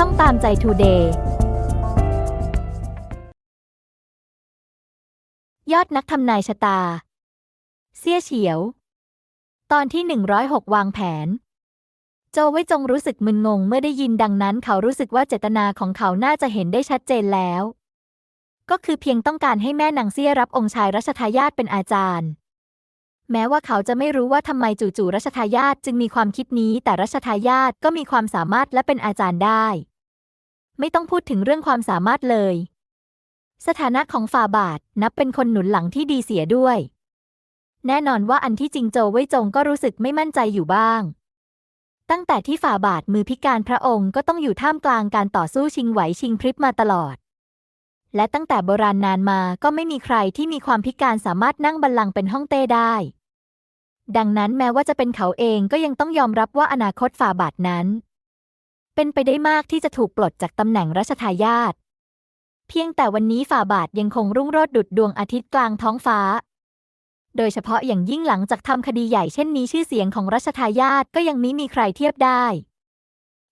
ช่องตามใจทูเดย์ยอดนักทำนายชะตา เสี่ยเฉียว ตอนที่ 106 วางแผน โจวไว้จงรู้สึกมึนงงเมื่อได้ยินดังนั้นเขารู้สึกว่าเจตนาของเขาน่าจะเห็นได้ชัดเจนแล้ว ก็คือเพียงต้องการให้แม่นางเซี่ยรับองค์ชายรัชทายาทเป็นอาจารย์ แม้ว่าเขาจะไม่รู้ว่าทำไมจู่ๆรัชทายาทจึงมีความคิดนี้ แต่รัชทายาทก็มีความสามารถและเป็นอาจารย์ได้ ไม่ต้องพูดถึงเรื่องความสามารถเลย สถานะของฝ่าบาทนับเป็นคนหนุนหลังที่ดีเสียด้วย แน่นอนว่าอันที่จริงโจวไว้จงก็รู้สึกไม่มั่นใจอยู่บ้าง ตั้งแต่ที่ฝ่าบาทมือพิการพระองค์ก็ต้องอยู่ท่ามกลางการต่อสู้ชิงไหวชิงพริบมาตลอดและตั้งแต่โบราณนานมาก็ไม่มีใครที่มีความพิการสามารถนั่งบัลลังก์เป็นห้องเต้ได้ ดังนั้นแม้ว่าจะเป็นเขาเองก็ยังต้องยอมรับว่าอนาคตฝ่าบาทนั้น เป็นไปได้มากที่จะถูกปลดจากตำแหน่งรัชทายาทเพียงแต่วันนี้ฝ่าบาทยังคงรุ่งโรจน์ดุจดวงอาทิตย์กลางท้องฟ้า โดยเฉพาะอย่างยิ่งหลังจากทำคดีใหญ่เช่นนี้ชื่อเสียงของรัชทายาทก็ยังมิมีใครเทียบได้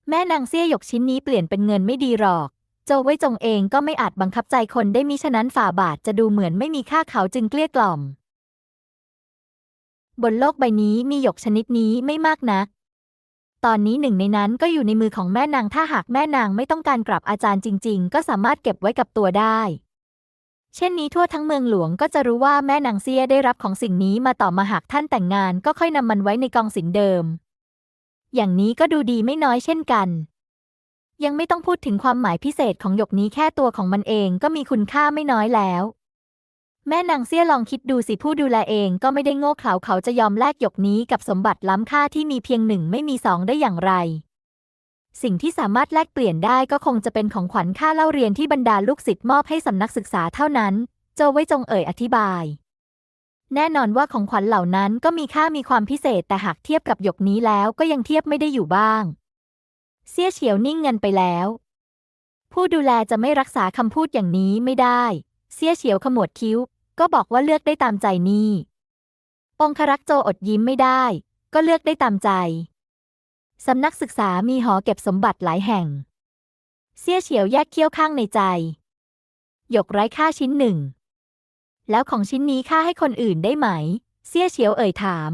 แม่นางเซี่ยหยกชิ้นนี้เปลี่ยนเป็นเงินไม่ดีหรอก โจวไว้จงเองก็ไม่อาจบังคับใจคนได้มิฉะนั้นฝ่าบาทจะดูเหมือนไม่มีค่าเขาจึงเกลี้ยกล่อม บนโลกใบนี้มีหยกชนิดนี้ไม่มากนัก ตอนนี้หนึ่งในนั้นก็อยู่ในมือของแม่นางถ้าหากแม่นางไม่ต้องการกลับอาจารย์จริง ๆ ก็สามารถเก็บไว้กับตัวได้ เช่นนี้ทั่วทั้งเมืองหลวงก็จะรู้ว่าแม่นางเซียได้รับของสิ่งนี้มาต่อมาหากท่านแต่งงานก็ค่อยนำมันไว้ในกองสินเดิม อย่างนี้ก็ดูดีไม่น้อยเช่นกัน ยังไม่ต้องพูดถึงความหมายพิเศษของหยกนี้แค่ตัวของมันเองก็มีคุณค่าไม่น้อยแล้ว แม่นางเซี่ยลองคิดดูสิผู้ดูแลเองก็ไม่ได้โง่เขลาเขาจะยอมแลกหยกนี้กับสมบัติล้ำค่าที่มีเพียงหนึ่งไม่มีสองได้อย่างไร สิ่งที่สามารถแลกเปลี่ยนได้ก็คงจะเป็นของขวัญค่าเล่าเรียนที่บรรดาลูกศิษย์มอบให้สำนักศึกษาเท่านั้น โจไว้จงเอ่ยอธิบาย แน่นอนว่าของขวัญเหล่านั้นก็มีค่ามีความพิเศษแต่หากเทียบกับหยกนี้แล้วก็ยังเทียบไม่ได้อยู่บ้างเสี้ยเฉียวนิ่งเงินไปแล้ว ผู้ดูแลจะไม่รักษาคำพูดอย่างนี้ไม่ได้เสี้ยเฉียวขมวดคิ้ว ก็บอกว่าเลือกได้ตามใจนี่ องครักษ์โจอดยิ้มไม่ได้ ก็เลือกได้ตามใจ สำนักศึกษามีหอเก็บสมบัติหลายแห่ง เสี้ยเฉียวแยกเคี้ยวข้างในใจ หยกไร้ค่าชิ้นหนึ่ง แล้วของชิ้นนี้ค่าให้คนอื่นได้ไหม เสี้ยเฉียวเอ่ยถาม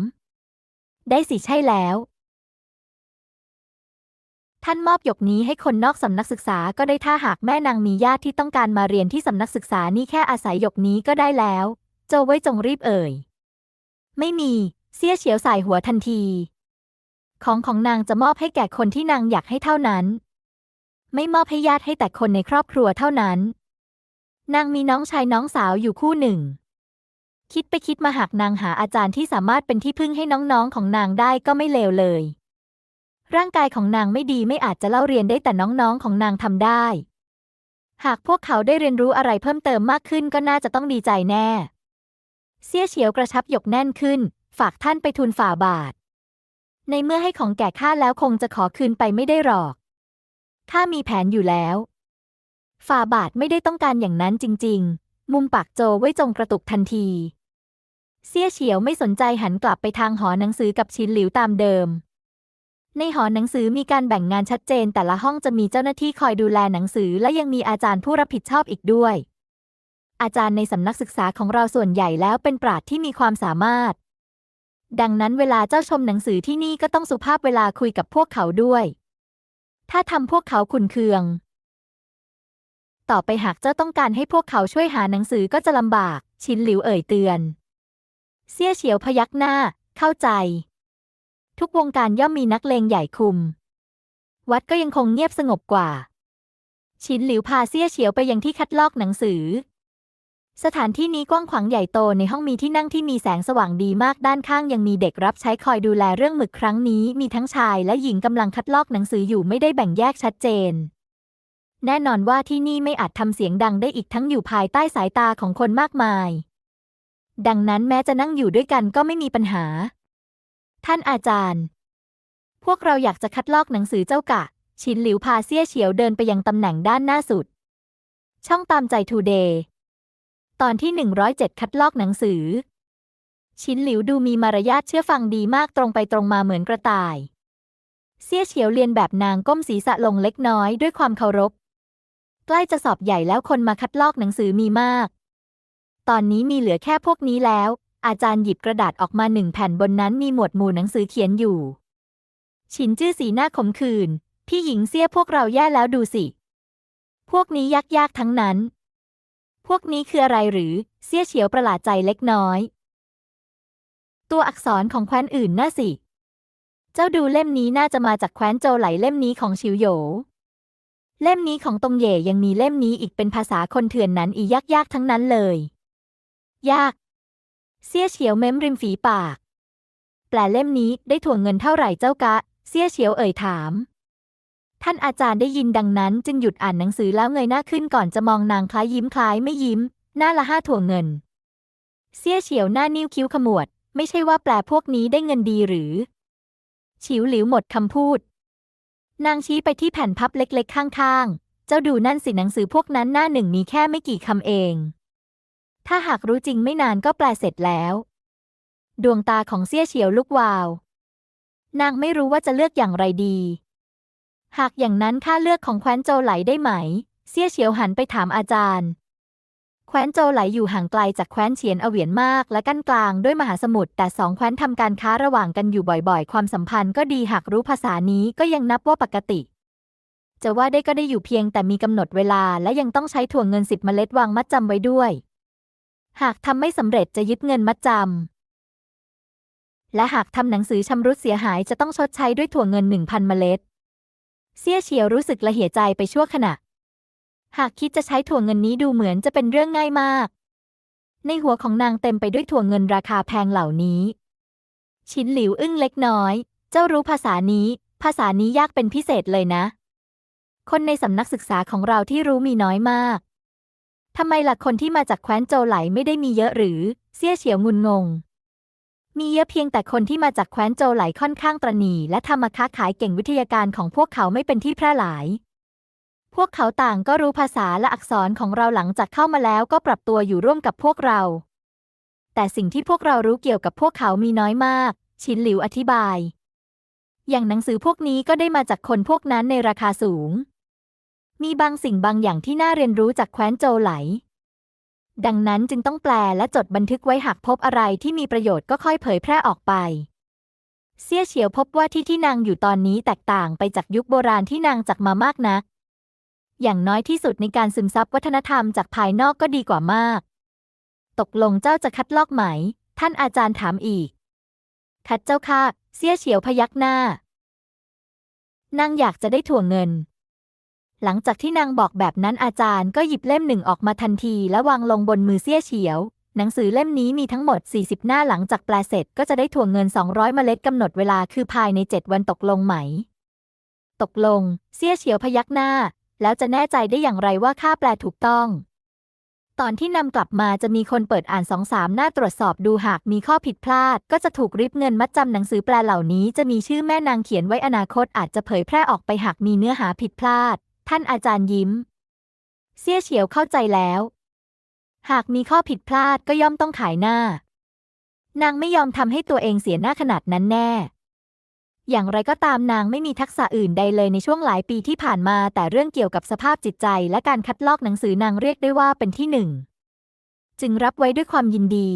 ได้สิใช่แล้ว ท่านมอบหยกนี้ให้คนนอกสำนักศึกษาก็ได้ถ้าหากแม่นางมีญาติที่ต้องการมาเรียนที่สำนักศึกษานี่แค่อาศัยหยกนี้ก็ได้แล้ว โจวไว้จงรีบเอ่ย ไม่มี เสี้ยเฉียวสายหัวทันที ของของนางจะมอบให้แก่คนที่นางอยากให้เท่านั้น ไม่มอบให้ญาติให้แต่คนในครอบครัวเท่านั้น นางมีน้องชายน้องสาวอยู่คู่หนึ่ง คิดไปคิดมาหากนางหาอาจารย์ที่สามารถเป็นที่พึ่งให้น้องๆของนางได้ก็ไม่เลวเลย ร่างกายของนางไม่ดีไม่อาจจะเล่าเรียนได้แต่น้องๆของนางทำได้ หากพวกเขาได้เรียนรู้อะไรเพิ่มเติมมากขึ้นก็น่าจะต้องดีใจแน่ เสี้ยเฉียวกระชับหยกแน่นขึ้น ฝากท่านไปทูลฝ่าบาท ในเมื่อให้ของแก่ข้าแล้วคงจะขอคืนไปไม่ได้หรอก ข้ามีแผนอยู่แล้ว ฝ่าบาทไม่ได้ต้องการอย่างนั้นจริง ๆ มุมปากโจไว้จงกระตุกทันที เสี้ยเฉียวไม่สนใจหันกลับไปทางหอหนังสือกับชินหลิวตามเดิม ในหอหนังสือมีการแบ่งงานชัดเจน แต่ละห้องจะมีเจ้าหน้าที่คอยดูแลหนังสือ และยังมีอาจารย์ผู้รับผิดชอบอีกด้วย อาจารย์ในสำนักศึกษาของเราส่วนใหญ่แล้วเป็นปราดที่มีความสามารถ ดังนั้นเวลาเจ้าชมหนังสือที่นี่ก็ต้องสุภาพเวลาคุยกับพวกเขาด้วย ถ้าทำพวกเขาขุนเคือง ต่อไปหากเจ้าต้องการให้พวกเขาช่วยหาหนังสือก็จะลำบาก ชินหลิวเอ่ยเตือน เสี่ยเฉียวพยักหน้า เข้าใจ ทุกวงการย่อมมีนักเลงใหญ่คุม วัดก็ยังคงเงียบสงบกว่า ชินหลิวพาเสี่ยเฉียวไปยังที่คัดลอกหนังสือ สถานที่นี้กว้างขวางใหญ่โตในห้องมีที่นั่งที่มีแสงสว่างดีมากด้านข้างยังมีเด็กรับใช้คอยดูแลเรื่องหมึกครั้งนี้ มีทั้งชายและหญิงกำลังคัดลอกหนังสืออยู่ไม่ได้แบ่งแยกชัดเจนแน่นอนว่าที่นี่ไม่อาจทำเสียงดังได้อีกทั้งอยู่ภายใต้สายตาของคนมากมาย ดังนั้นแม้จะนั่งอยู่ด้วยกันก็ไม่มีปัญหา ท่านอาจารย์ พวกเราอยากจะคัดลอกหนังสือเจ้ากะ ชินหลิวพาเซี่ยเฉียวเดินไปยังตำแหน่งด้านหน้าสุด ช่องตามใจทูเดย์ ตอนที่ 107 คัดลอกหนังสือ ชินหลิวดูมีมารยาทเชื่อฟังดีมากตรงไปตรงมาเหมือนกระต่ายเสี่ยเฉียวเรียนแบบนางก้มศีรษะลงเล็กน้อยด้วยความเคารพ ใกล้จะสอบใหญ่แล้วคนมาคัดลอกหนังสือมีมาก ตอนนี้มีเหลือแค่พวกนี้แล้ว อาจารย์หยิบกระดาษออกมาหนึ่งแผ่นบนนั้นมีหมวดหมู่หนังสือเขียนอยู่ฉินจื้อสีหน้าขมขื่นพี่หญิงเสี้ยพวกเราแย่แล้วดูสิ พวกนี้ยากๆทั้งนั้น พวกนี้คืออะไรหรือ เสี้ยเฉียวประหลาดใจเล็กน้อย ตัวอักษรของแคว้นอื่นน่าสิ เจ้าดูเล่มนี้น่าจะมาจากแคว้นโจไหลเล่มนี้ของชิวโหยเล่มนี้ของตงเย่ยังมีเล่มนี้อีกเป็นภาษาคนเถื่อนนั้นอียากๆทั้งนั้นเลย ยาก เสี้ยเฉียวเม้มริมฝีปาก แปลเล่มนี้ได้ถ่วงเงินเท่าไหร่เจ้ากะ เสี้ยเฉียวเอ่ยถาม ท่านอาจารย์ได้ยินดังนั้น จึงหยุดอ่านหนังสือแล้วเงยหน้าขึ้นก่อนจะมองนางคล้ายยิ้มคล้ายไม่ยิ้ม หน้าละห้าถ่วงเงิน เสี้ยเฉียวหน้านิ้วคิ้วขมวด ไม่ใช่ว่าแปลพวกนี้ได้เงินดีหรือ ฉิวหลิวหมดคำพูด นางชี้ไปที่แผ่นพับเล็กๆ ข้างๆ เจ้าดูนั่นสิหนังสือพวกนั้นหน้าหนึ่งมีแค่ไม่กี่คำเอง ถ้าหากรู้จริงไม่นานก็แปลเสร็จแล้ว ดวงตาของเสี่ยเฉียวลุกวาว นางไม่รู้ว่าจะเลือกอย่างไรดี หากอย่างนั้นข้าเลือกของแคว้นโจไหลได้ไหม เสี่ยเฉียวหันไปถามอาจารย์ แคว้นโจไหลอยู่ห่างไกลจากแคว้นเฉียนอเวียนมากและกั้นกลางด้วยมหาสมุทรแต่สองแคว้นทำการค้าระหว่างกันอยู่บ่อยๆ ความสัมพันธ์ก็ดีหากรู้ภาษานี้ก็ยังนับว่าปกติจะว่าได้ก็ได้อยู่เพียงแต่มีกำหนดเวลาและยังต้องใช้ถ่วงเงินสิบเมล็ดวางมัดจำไว้ด้วย หากทำไม่สำเร็จจะยึดเงินมัดจำ และหากทำหนังสือชำรุดเสียหายจะต้องชดใช้ด้วยถั่วเงินหนึ่งพันเมล็ด เสี่ยเฉียวรู้สึกละเหียใจไปชั่วขณะ หากคิดจะใช้ถั่วเงินนี้ดูเหมือนจะเป็นเรื่องง่ายมาก ในหัวของนางเต็มไปด้วยถั่วเงินราคาแพงเหล่านี้ ชินหลิวอึ้งเล็กน้อย เจ้ารู้ภาษานี้ ภาษานี้ยากเป็นพิเศษเลยนะ คนในสำนักศึกษาของเราที่รู้มีน้อยมาก ทำไมหล่ะคนที่มาจากแคว้นโจไหลไม่ได้มีเยอะหรือ เสี่ยเฉียวงุนงง มีเยอะเพียงแต่คนที่มาจากแคว้นโจไหลค่อนข้างตระหนี่และทำมาค้าขายเก่งวิทยาการของพวกเขาไม่เป็นที่แพร่หลาย พวกเขาต่างก็รู้ภาษาและอักษรของเราหลังจากเข้ามาแล้วก็ปรับตัวอยู่ร่วมกับพวกเรา แต่สิ่งที่พวกเรารู้เกี่ยวกับพวกเขามีน้อยมาก ชินหลิวอธิบาย อย่างหนังสือพวกนี้ก็ได้มาจากคนพวกนั้นในราคาสูง มีบางสิ่งบางอย่างที่น่าเรียนรู้จากแคว้นโจไหล ดังนั้นจึงต้องแปลและจดบันทึกไว้หากพบอะไรที่มีประโยชน์ก็ค่อยเผยแพร่ออกไปเสี่ยเฉียวพบว่าที่ที่นางอยู่ตอนนี้แตกต่างไปจากยุคโบราณที่นางจากมามากนัก อย่างน้อยที่สุดในการซึมซับวัฒนธรรมจากภายนอกก็ดีกว่ามาก ตกลงเจ้าจะคัดลอกไหม ท่านอาจารย์ถามอีก คัดเจ้าค่ะเสี่ยเฉียวพยักหน้า นางอยากจะได้ถั่วเงิน หลังจากที่นางบอกแบบนั้นอาจารย์ก็หยิบเล่มหนึ่งออกมาทันที และวางลงบนมือเสี่ยเฉียว หนังสือเล่มนี้มีทั้งหมด 40 หน้าหลังจากแปลเสร็จก็จะได้ถ่วงเงิน 200 เมล็ดกำหนดเวลาคือภายใน 7 วันตกลงไหม ตกลง เสี่ยเฉียวพยักหน้า แล้วจะแน่ใจได้อย่างไรว่าค่าแปลถูกต้อง ตอนที่นำกลับมาจะมีคนเปิดอ่านสองสามหน้าตรวจสอบดูหากมีข้อผิดพลาด ก็จะถูกริบเงินมัดจำหนังสือแปลเหล่านี้ จะมีชื่อแม่นางเขียนไว้อนาคตอาจจะเผยแพร่ออกไปหากมีเนื้อหาผิดพลาด ท่านอาจารย์ยิ้ม เสี่ยเฉียวเข้าใจแล้ว หากมีข้อผิดพลาดก็ย่อมต้องขายหน้า นางไม่ยอมทำให้ตัวเองเสียหน้าขนาดนั้นแน่ อย่างไรก็ตามนางไม่มีทักษะอื่นใดเลยในช่วงหลายปีที่ผ่านมา แต่เรื่องเกี่ยวกับสภาพจิตใจและการคัดลอกหนังสือนางเรียกได้ว่าเป็นที่หนึ่ง จึงรับไว้ด้วยความยินดี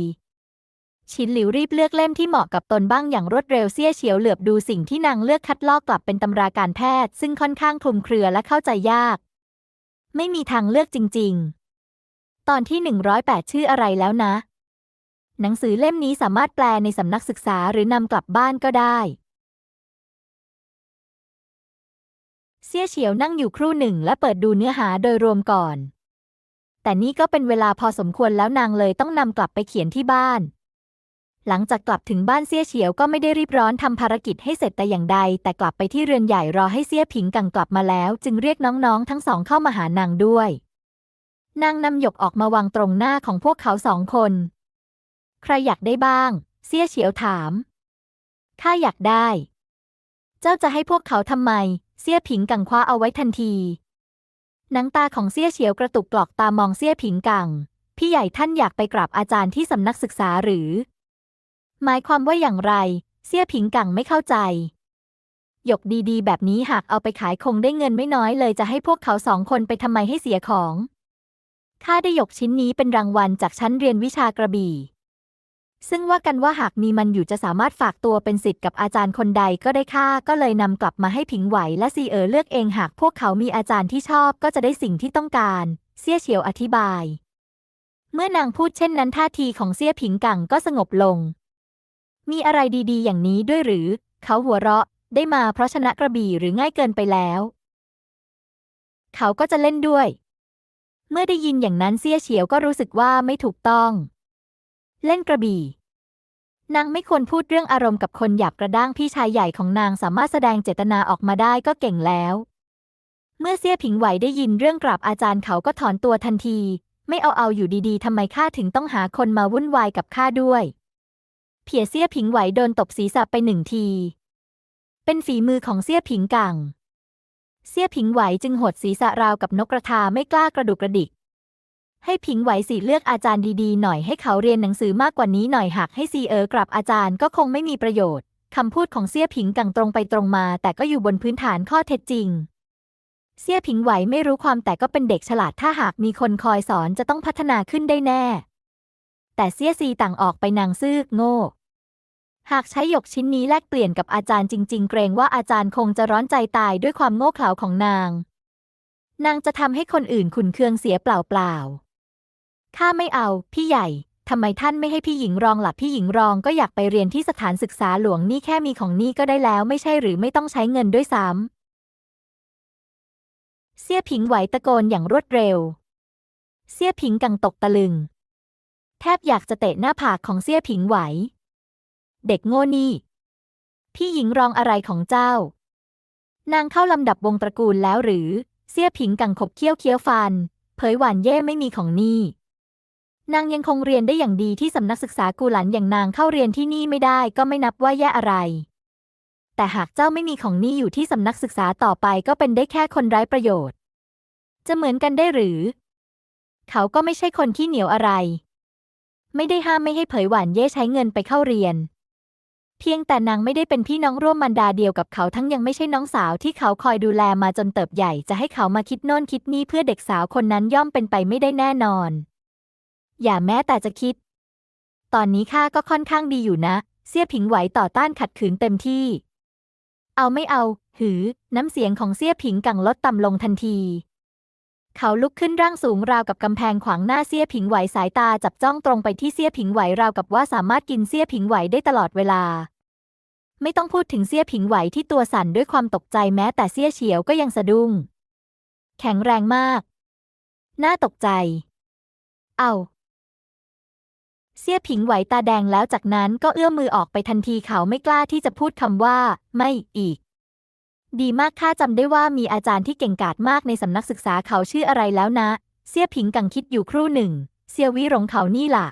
ชินหลิวรีบเลือกเล่มที่เหมาะกับตนบ้างอย่างรวดเร็วเสี้ยเฉียวเหลือบดูสิ่งที่นางเลือกคัดลอกกลับเป็นตำราการแพทย์ ซึ่งค่อนข้างคลุมเครือและเข้าใจยาก ไม่มีทางเลือกจริง ๆ ตอนที่ 108 ชื่ออะไรแล้วนะ หนังสือเล่มนี้สามารถแปลในสำนักศึกษาหรือนำกลับบ้านก็ได้ เสี่ยเฉียวนั่งอยู่ครู่หนึ่งและเปิดดูเนื้อหาโดยรวมก่อน แต่นี่ก็เป็นเวลาพอสมควรแล้วนางเลยต้องนำกลับไปเขียนที่บ้าน หลังจากกลับถึงบ้านเสี่ยเฉียวก็ไม่ได้รีบร้อนทำภารกิจให้เสร็จแต่อย่างใด แต่กลับไปที่เรือนใหญ่รอให้เสี่ยผิงกังกลับมาแล้ว จึงเรียกน้องๆ ทั้งสองเข้ามาหานางด้วย นางนำหยกออกมาวางตรงหน้าของพวกเขาสองคน ใครอยากได้บ้างเสี่ยเฉียวถามข้าอยากได้ เจ้าจะให้พวกเขาทำไมเสี่ยผิงกังคว้าเอาไว้ทันทีหนังตาของเสี่ยเฉียวกระตุกกรอกตามองเสี่ยผิงกัง พี่ใหญ่ท่านอยากไปกราบอาจารย์ที่สำนักศึกษาหรือ หมายความว่าอย่างไร เสี่ยผิงกังไม่เข้าใจหยกดีๆ แบบนี้หากเอาไปขายคงได้เงินไม่น้อยเลยจะให้พวกเขาสองคนไปทำไมให้เสียของ ข้าได้หยกชิ้นนี้เป็นรางวัลจากชั้นเรียนวิชากระบี่ ซึ่งว่ากันว่าหากมีมันอยู่จะสามารถฝากตัวเป็นศิษย์กับอาจารย์คนใดก็ได้ค่าก็เลยนำกลับมาให้ผิงไหวและซีเออเลือกเองหากพวกเขามีอาจารย์ที่ชอบก็จะได้สิ่งที่ต้องการ เสี่ยเฉียวอธิบาย เมื่อนางพูดเช่นนั้นท่าทีของเสี่ยผิงกังก็สงบลง มีอะไรดีๆ อย่างนี้ด้วยหรือ เขาหัวเราะ ได้มาเพราะชนะกระบี่หรือง่ายเกินไปแล้ว เขาก็จะเล่นด้วย เมื่อได้ยินอย่างนั้นเสี่ยเฉียวก็รู้สึกว่าไม่ถูกต้อง เล่นกระบี่นางไม่ควรพูดเรื่องอารมณ์กับคนหยาบกระด้างพี่ชายใหญ่ของนางสามารถแสดงเจตนาออกมาได้ก็เก่งแล้ว เมื่อเสี่ยผิงไหวได้ยินเรื่องกราบอาจารย์เขาก็ถอนตัวทันที ไม่เอาเอาอยู่ดีๆทำไมข้าถึงต้องหาคนมาวุ่นวายกับข้าด้วย เพียเสี่ยผิงไหวโดนตบศีรษะไปหนึ่งที เป็นฝีมือของเสี่ยผิงกังเสี่ยผิงไหวจึงหดศีรษะราวกับนกกระทาไม่กล้ากระดุกกระดิก ให้ผิงไหวสีเลือกอาจารย์ดีๆ หน่อยให้เขาเรียนหนังสือมากกว่านี้หน่อยหากให้ซีเอ๋อกลับอาจารย์ก็คงไม่มีประโยชน์คำพูดของเสี่ยผิงกังตรงไปตรงมา แต่ก็อยู่บนพื้นฐานข้อเท็จจริงเสี่ยผิงไหวไม่รู้ความแต่ก็เป็นเด็กฉลาดถ้าหากมีคนคอยสอนจะต้องพัฒนาขึ้นได้แน่ แต่เสี่ยซีต่างออกไปนางซื่อโง่ หากใช้หยกชิ้นนี้แลกเปลี่ยนกับอาจารย์จริง ๆ เกรงว่าอาจารย์คงจะร้อนใจตายด้วยความโง่เขลาของนาง นางจะทำให้คนอื่นขุนเคืองเสียเปล่าๆข้าไม่เอา พี่ใหญ่ทำไมท่านไม่ให้พี่หญิงรองหลับพี่หญิงรองก็อยากไปเรียนที่สถานศึกษาหลวงนี่แค่มีของนี่ก็ได้แล้วไม่ใช่หรือไม่ต้องใช้เงินด้วยซ้ำเสี่ยผิงไหวตะโกนอย่างรวดเร็ว เสี่ยผิงกังตกตะลึง ทบอยากจะเตะหน้าผากของเสี่ยผิงไหว เด็กโง่นี่ พี่หญิงรองอะไรของเจ้า นางเข้าลำดับวงตระกูลแล้วหรือ เสี่ยผิงกังขบเคี้ยวเคี้ยวฟัน เผยหวานเย่ไม่มีของนี่ นางยังคงเรียนได้อย่างดีที่สำนักศึกษากูหลันอย่างนางเข้าเรียนที่นี่ไม่ได้ก็ไม่นับว่าแย่อะไร แต่หากเจ้าไม่มีของนี่อยู่ที่สำนักศึกษาต่อไปก็เป็นได้แค่คนไร้ประโยชน์ จะเหมือนกันได้หรือ เขาก็ไม่ใช่คนขี้เหนียวอะไร ไม่ได้ห้ามไม่ให้เผยหวานเย่ใช้เงินไปเข้าเรียน เพียงแต่นางไม่ได้เป็นพี่น้องร่วมมารดาเดียวกับเขาทั้งยังไม่ใช่น้องสาวที่เขาคอยดูแลมาจนเติบใหญ่จะให้เขามาคิดโน่นคิดนี่เพื่อเด็กสาวคนนั้นย่อมเป็นไปไม่ได้แน่นอน อย่าแม้แต่จะคิด ตอนนี้ข้าก็ค่อนข้างดีอยู่นะ เสี่ยผิงไหวต่อต้านขัดขืนเต็มที่ เอาไม่เอา หือ น้ำเสียงของเสี่ยผิงกังลดต่ำลงทันที เขาลุกขึ้นร่างสูงราวกับกำแพงขวางหน้าเสี่ยผิงไหวสายตาจับจ้องตรงไปที่เสี่ยผิงไหวราวกับว่าสามารถกินเสี่ยผิงไหวได้ตลอดเวลา ไม่ต้องพูดถึงเสี่ยผิงไหวที่ตัวสั่นด้วยความตกใจแม้แต่เสี่ยเฉียวก็ยังสะดุ้ง แข็งแรงมาก น่าตกใจ เอาเสี่ยผิงไหวตาแดงแล้วจากนั้นก็เอื้อมมือออกไปทันทีเขาไม่กล้าที่จะพูดคำว่า ไม่อีก ดีมากข้าจำได้ว่ามีอาจารย์ที่เก่งกาจมากในสำนักศึกษาเขาชื่ออะไรแล้วนะ เสี่ยผิงกังคิดอยู่ครู่หนึ่งเสี่ยวิหลงเขานี่ล่ะ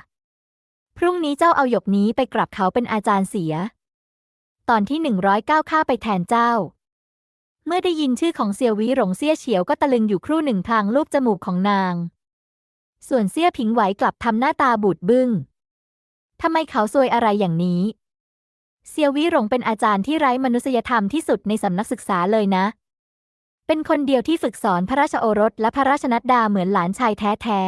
พรุ่งนี้เจ้าเอาหยกนี้ไปกลับเขาเป็นอาจารย์เสีย ตอนที่หนึ่งร้อยเก้าข้าไปแทนเจ้า เมื่อได้ยินชื่อของเสี่ยวิหลงเสี่ยเฉียวก็ตะลึงอยู่ครู่หนึ่งพลางลูบจมูกของนาง ส่วนเสี่ยผิงไหวกลับทำหน้าตาบูดบึ้งทำไมเขาซวยอะไรอย่างนี้ เซียววิหลงเป็นอาจารย์ที่ไร้มนุษยธรรมที่สุดในสำนักศึกษาเลยนะ เป็นคนเดียวที่ฝึกสอนพระราชโอรสและพระราชนัดดาเหมือนหลานชายแท้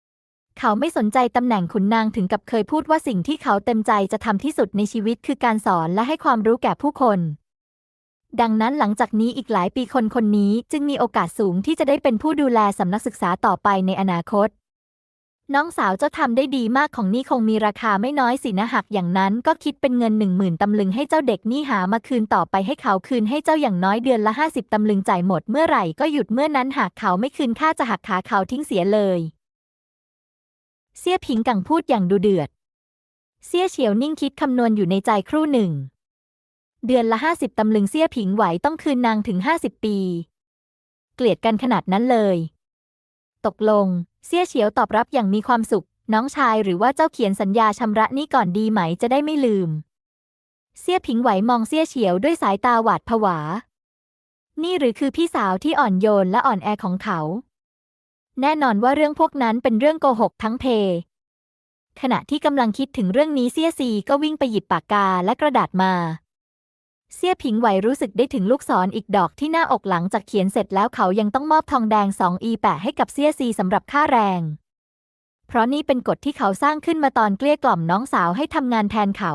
ๆ เขาไม่สนใจตำแหน่งขุนนางถึงกับเคยพูดว่าสิ่งที่เขาเต็มใจจะทำที่สุดในชีวิตคือการสอนและให้ความรู้แก่ผู้คน ดังนั้นหลังจากนี้อีกหลายปีคนคนนี้จึงมีโอกาสสูงที่จะได้เป็นผู้ดูแลสำนักศึกษาต่อไปในอนาคต น้องสาวเจ้าทำได้ดีมากของนี่คงมีราคาไม่น้อยสินะหากอย่างนั้นก็คิดเป็นเงินหนึ่งหมื่นตำลึงให้เจ้าเด็กนี่หามาคืนต่อไปให้เขาคืนให้เจ้าอย่างน้อยเดือนละห้าสิบตำลึงจ่ายหมดเมื่อไหร่ก็หยุดเมื่อนั้นหากเขาไม่คืนค่าจะหักขาเขาทิ้งเสียเลย เสี่ยผิงกังพูดอย่างดูเดือด เสี่ยเฉียวนิ่งคิดคำนวณอยู่ในใจครู่หนึ่ง เดือนละห้าสิบตำลึงเสี่ยผิงไหวต้องคืนนางถึงห้าสิบปี เกลียดกันขนาดนั้นเลย ตกลง เสี่ยเฉียวตอบรับอย่างมีความสุข น้องชายหรือว่าเจ้าเขียนสัญญาชำระนี้ก่อนดีไหมจะได้ไม่ลืม เสี่ยผิงไหวมองเสี่ยเฉียวด้วยสายตาหวาดผวา นี่หรือคือพี่สาวที่อ่อนโยนและอ่อนแอของเขา แน่นอนว่าเรื่องพวกนั้นเป็นเรื่องโกหกทั้งเพ ขณะที่กำลังคิดถึงเรื่องนี้เสี่ยซีก็วิ่งไปหยิบปากกาและกระดาษมา เสี่ยผิงไหวรู้สึกได้ถึงลูกศรออีกดอกที่หน้าอกหลังจากเขียนเสร็จแล้วเขายังต้องมอบทองแดง 2 อีแปะให้กับเสี่ยซีสำหรับค่าแรง เพราะนี่เป็นกฎที่เขาสร้างขึ้นมาตอนเกลี้ยกล่อมน้องสาวให้ทำงานแทนเขา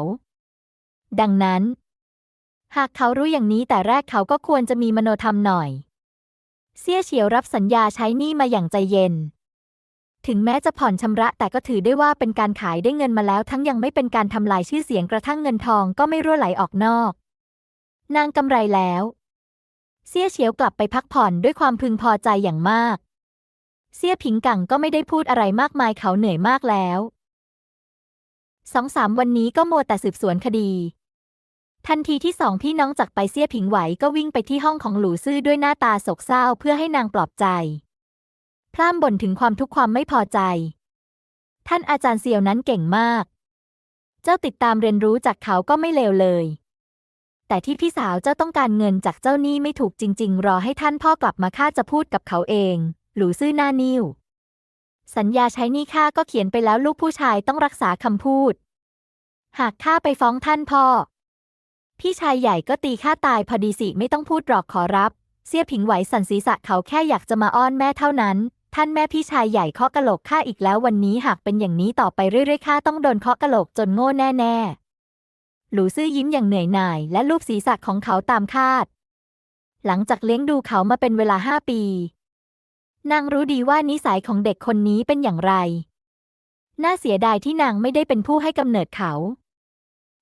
ดังนั้น หากเขารู้อย่างนี้แต่แรกเขาก็ควรจะมีมโนธรรมหน่อยเสี่ยเฉียวรับสัญญาใช้นี้มาอย่างใจเย็น ถึงแม้จะผ่อนชำระแต่ก็ถือได้ว่าเป็นการขายได้เงินมาแล้ว ทั้งยังไม่เป็นการทำลายชื่อเสียงกระทั่งเงินทองก็ไม่รั่วไหลออกนอก นางกำไรแล้วเสี่ยเฉียวกลับไปพักผ่อนด้วยความพึงพอใจอย่างมากเสี่ยผิงกังก็ไม่ได้พูดอะไรมากมายเขาเหนื่อยมากแล้วสองสามวันนี้ก็มัวแต่สืบสวนคดี ทันทีที่สองพี่น้องจากไปเสี่ยผิงไหวก็วิ่งไปที่ห้องของหลูซื่อด้วยหน้าตาโศกเศร้าเพื่อให้นางปลอบใจ พร่ำบ่นถึงความทุกข์ความไม่พอใจ ท่านอาจารย์เซียวนั้นเก่งมาก เจ้าติดตามเรียนรู้จากเขาก็ไม่เลวเลย แต่ที่พี่สาวเจ้าต้องการเงินจากเจ้านี่ไม่ถูกจริง ๆ รอให้ท่านพ่อกลับมาข้าจะพูดกับเขาเอง หลูซื่อหน้านิ่วสัญญาใช้นี้ข้าก็เขียนไปแล้วลูกผู้ชายต้องรักษาคำพูด หากข้าไปฟ้องท่านพ่อ พี่ชายใหญ่ก็ตีข้าตายพอดีสิไม่ต้องพูดหรอกขอรับ เสี่ยผิงไหวสันศีษะเขาแค่อยากจะมาอ้อนแม่เท่านั้น ท่านแม่พี่ชายใหญ่เคาะกะโหลกข้าอีกแล้ววันนี้หากเป็นอย่างนี้ต่อไปเรื่อยๆข้าต้องโดนเคาะกะโหลกจนโง่แน่ๆ หลูซื่อยิ้มอย่างเหนื่อยหน่าย และลูบศีรษะของเขาตามคาด หลังจากเลี้ยงดูเขามาเป็นเวลาห้าปี นางรู้ดีว่านิสัยของเด็กคนนี้เป็นอย่างไร น่าเสียดายที่นางไม่ได้เป็นผู้ให้กำเนิดเขา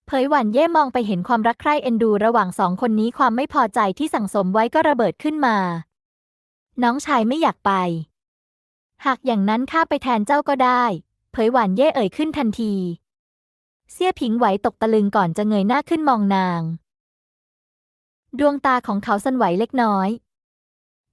เผยหวันเย่มองไปเห็นความรักใคร่เอ็นดูระหว่างสองคนนี้ความไม่พอใจที่สั่งสมไว้ก็ระเบิดขึ้นมา น้องชายไม่อยากไป หากอย่างนั้นข้าไปแทนเจ้าก็ได้ เผยหวานเย่เอ่ยขึ้นทันที เสี่ยผิงไหวตกตะลึงก่อนจะเงยหน้าขึ้นมองนาง ดวงตาของเขาสั่นไหวเล็กน้อย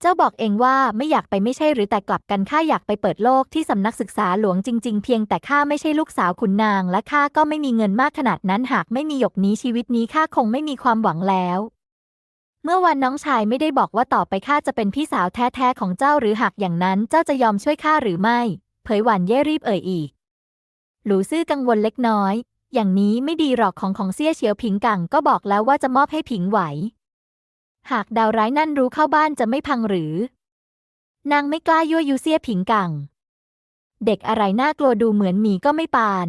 เจ้าบอกเองว่าไม่อยากไปไม่ใช่หรือแต่กลับกันข้าอยากไปเปิดโลกที่สำนักศึกษาหลวงจริง ๆ เพียงแต่ข้าไม่ใช่ลูกสาวขุนนาง และข้าก็ไม่มีเงินมากขนาดนั้นหากไม่มีหยกนี้ชีวิตนี้ข้าคงไม่มีความหวังแล้วเมื่อวันน้องชายไม่ได้บอกว่าต่อไปข้าจะเป็นพี่สาวแท้ๆของเจ้าหรือหากอย่างนั้นเจ้าจะยอมช่วยข้าหรือไม่ เผยหวานเย่รีบเอ่ยอีก หลูซื่อกังวลเล็กน้อย อย่างนี้ไม่ดีหรอกของของเซี่ยเฉียวผิงกังก็บอกแล้วว่าจะมอบให้ผิงไหว หากดาวร้ายนั่นรู้เข้าบ้านจะไม่พังหรือ นางไม่กล้ายั่วยุเซี่ยผิงกัง เด็กอะไรน่ากลัวดูเหมือนหมีก็ไม่ปาน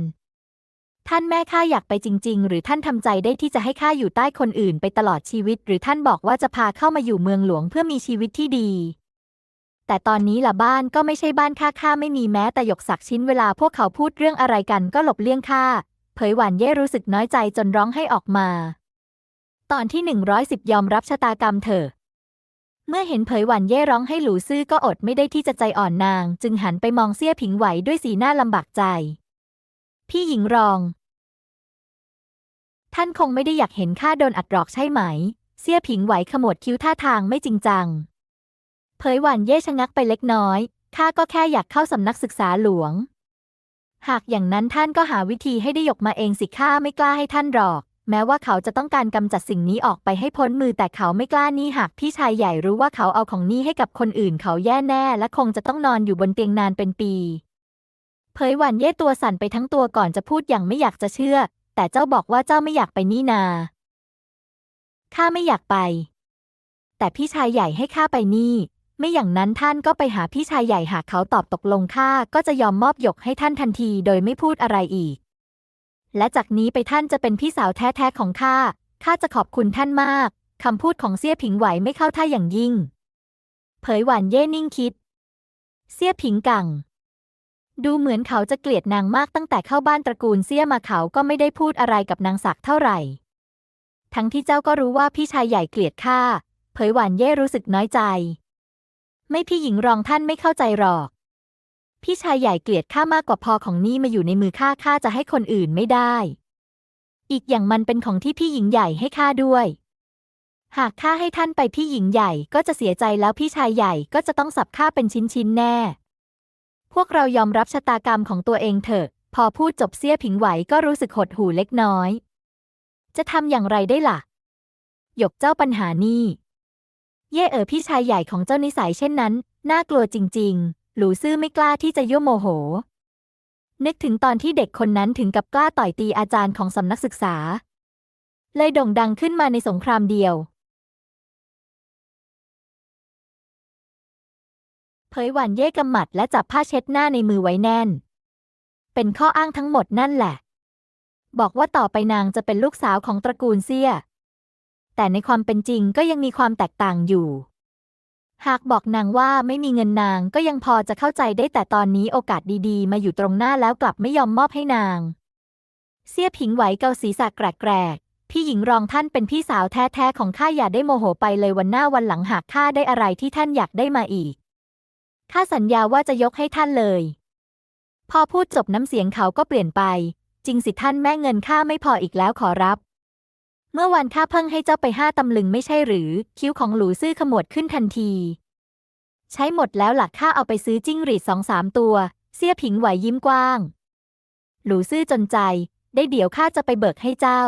ท่านแม่ข้าอยากไปจริง ๆ หรือท่านทำใจได้ที่จะให้ข้าอยู่ใต้คนอื่นไปตลอดชีวิต หรือท่านบอกว่าจะพาเข้ามาอยู่เมืองหลวงเพื่อมีชีวิตที่ดีแต่ตอนนี้ล่ะบ้านก็ไม่ใช่บ้านข้าข้าไม่มีแม้แต่หยกสักชิ้นเวลาพวกเขาพูดเรื่องอะไรกันก็หลบเลี่ยงข้า เผยหวานเย่รู้สึกน้อยใจจนร้องให้ออกมา ตอนที่หนึ่งร้อยสิบยอมรับชะตากรรมเถอะ เมื่อเห็นเผยหวันเย่ร้องให้หลูซื่อก็อดไม่ได้ที่จะใจอ่อนนาง จึงหันไปมองเซี่ยผิงไหวด้วยสีหน้าลำบากใจ พี่หญิงรอง ท่านคงไม่ได้อยากเห็นข้าโดนอัดหรอกใช่ไหมเซี่ยผิงไหวขมวดคิ้วท่าทางไม่จริงจัง เผยหวันเย่ชะงักไปเล็กน้อยข้าก็แค่อยากเข้าสำนักศึกษาหลวง หากอย่างนั้นท่านก็หาวิธีให้ได้หยกมาเองสิข้าไม่กล้าให้ท่านหรอก แม้ว่าเขาจะต้องการกำจัดสิ่งนี้ออกไปให้พ้นมือแต่เขาไม่กล้านี่หากพี่ชายใหญ่รู้ว่าเขาเอาของนี้ให้กับคนอื่นเขาแย่แน่ และคงจะต้องนอนอยู่บนเตียงนานเป็นปีเผยหวันเย่ตัวสั่นไปทั้งตัวก่อนจะพูดอย่างไม่อยากจะเชื่อ แต่เจ้าบอกว่าเจ้าไม่อยากไปนี่นาข้าไม่อยากไป แต่พี่ชายใหญ่ให้ข้าไปนี่ ไม่อย่างนั้นท่านก็ไปหาพี่ชายใหญ่หากเขาตอบตกลงข้าก็จะยอมมอบหยกให้ท่านทันทีโดยไม่พูดอะไรอีก และจากนี้ไปท่านจะเป็นพี่สาวแท้ๆของข้าข้าจะขอบคุณท่านมากคำพูดของเซี่ยผิงไหวไม่เข้าท่าอย่างยิ่ง เผยหวานเย่นิ่งคิดเซี่ยผิงกัง ดูเหมือนเขาจะเกลียดนางมากตั้งแต่เข้าบ้านตระกูลเซี่ยมาเขาก็ไม่ได้พูดอะไรกับนางศักเท่าไหร่ ทั้งที่เจ้าก็รู้ว่าพี่ชายใหญ่เกลียดข้าเผยหวานเย่รู้สึกน้อยใจ ไม่พี่หญิงรองท่านไม่เข้าใจหรอก พี่ชายใหญ่เกลียดข้ามากกว่าพอของนี่มาอยู่ในมือข้าข้าจะให้คนอื่นไม่ได้ อีกอย่างมันเป็นของที่พี่หญิงใหญ่ให้ข้าด้วย หากข้าให้ท่านไปพี่หญิงใหญ่ก็จะเสียใจแล้วพี่ชายใหญ่ก็จะต้องสับข้าเป็นชิ้นๆแน่ พวกเรายอมรับชะตากรรมของตัวเองเถอะ พอพูดจบเสี้ยผิงไหวก็รู้สึกหดหู่เล็กน้อย จะทำอย่างไรได้ล่ะ หยกเจ้าปัญหานี่ เย่เอ๋อพี่ชายใหญ่ของเจ้านิสัยเช่นนั้น น่ากลัวจริง ๆ หลูซื่อไม่กล้าที่จะยั่วโมโห นึกถึงตอนที่เด็กคนนั้นถึงกับกล้าต่อยตีอาจารย์ของสำนักศึกษา เลยโด่งดังขึ้นมาในสงครามเดียว เผยหวานเย่กำหมัดและจับผ้าเช็ดหน้าในมือไว้แน่น เป็นข้ออ้างทั้งหมดนั่นแหละ บอกว่าต่อไปนางจะเป็นลูกสาวของตระกูลเซี่ย แต่ในความเป็นจริงก็ยังมีความแตกต่างอยู่ หากบอกนางว่าไม่มีเงินนางก็ยังพอจะเข้าใจได้แต่ตอนนี้โอกาสดีๆ มาอยู่ตรงหน้าแล้วกลับไม่ยอมมอบให้นาง เสี่ยผิงไหวเกาศีรษะแกรกๆพี่หญิงรองท่านเป็นพี่สาวแท้ๆของข้าอย่าได้โมโหไปเลยวันหน้าวันหลังหากข้าได้อะไรที่ท่านอยากได้มาอีก ข้าสัญญาว่าจะยกให้ท่านเลย พอพูดจบน้ำเสียงเขาก็เปลี่ยนไป จริงสิท่านแม่เงินข้าไม่พออีกแล้วขอรับ เมื่อวันข้าเพิ่งให้เจ้าไปห้าตำลึงไม่ใช่หรือ คิ้วของหลูซื่อขมวดขึ้นทันที ใช้หมดแล้วหลักข้าเอาไปซื้อจิ้งหรีดสองสามตัว เสี้ยผิงไหวยิ้มกว้าง หลูซื่อจนใจ ได้เดี๋ยวข้าจะไปเบิกให้เจ้า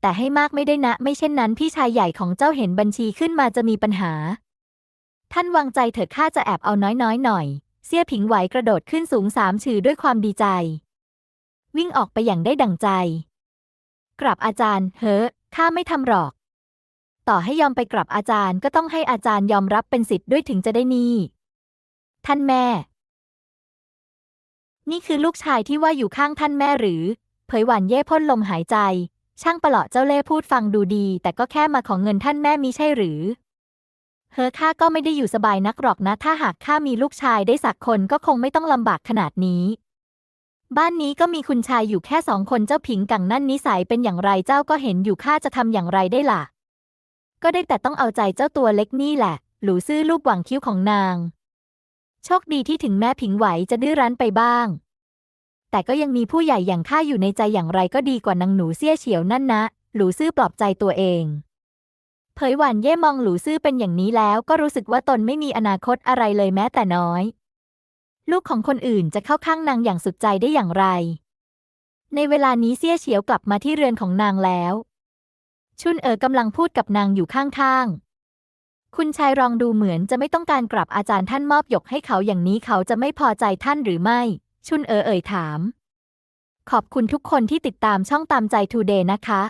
แต่ให้มากไม่ได้นะ ไม่เช่นนั้นพี่ชายใหญ่ของเจ้าเห็นบัญชีขึ้นมาจะมีปัญหา ท่านวางใจเถิดข้าจะแอบเอาน้อยๆหน่อย เสี้ยผิงไหวกระโดดขึ้นสูงสามชื่อด้วยความดีใจ วิ่งออกไปอย่างได้ดั่งใจ กราบอาจารย์ เฮ้อข้าไม่ทำหรอก ต่อให้ยอมไปกราบอาจารย์ก็ต้องให้อาจารย์ยอมรับเป็นสิทธิ์ด้วยถึงจะได้นี่ ท่านแม่ นี่คือลูกชายที่ว่าอยู่ข้างท่านแม่หรือ เผยหวานเย่พ่นลมหายใจ ช่างประหลาะเจ้าเล่พูดฟังดูดี แต่ก็แค่มาของเงินท่านแม่มีใช่หรือ เฮ้อข้าก็ไม่ได้อยู่สบายนักหรอกนะ ถ้าหากข้ามีลูกชายได้สักคนก็คงไม่ต้องลำบากขนาดนี้ บ้านนี้ก็มีคุณชายอยู่แค่สองคนเจ้าผิงกังนั่นนิสัยเป็นอย่างไรเจ้าก็เห็นอยู่ข้าจะทำอย่างไรได้ล่ะ ก็ได้แต่ต้องเอาใจเจ้าตัวเล็กนี่แหละ หลูซื่อลูกหวังคิ้วของนาง โชคดีที่ถึงแม่ผิงไหวจะดื้อรั้นไปบ้าง แต่ก็ยังมีผู้ใหญ่อย่างข้าอยู่ในใจอย่างไรก็ดีกว่านางหนูเสี้ยเฉียวนั่นนะ หลูซื่อปลอบใจตัวเองเผยหวานเย่มองหลูซื่อเป็นอย่างนี้แล้วก็รู้สึกว่าตนไม่มีอนาคตอะไรเลยแม้แต่น้อย ลูกของคนอื่นจะเข้าข้างนางอย่างสุดใจได้อย่างไร ในเวลานี้เสี้ยเฉียวกลับมาที่เรือนของนางแล้ว ชุนเอ๋อกำลังพูดกับนางอยู่ข้างๆคุณชายรองดูเหมือนจะไม่ต้องการกลับอาจารย์ท่านมอบยกให้เขาอย่างนี้เขาจะไม่พอใจท่านหรือไม่ ชุนเอ๋อเอ่ยถาม ขอบคุณทุกคนที่ติดตามช่องตามใจทูเดย์นะคะ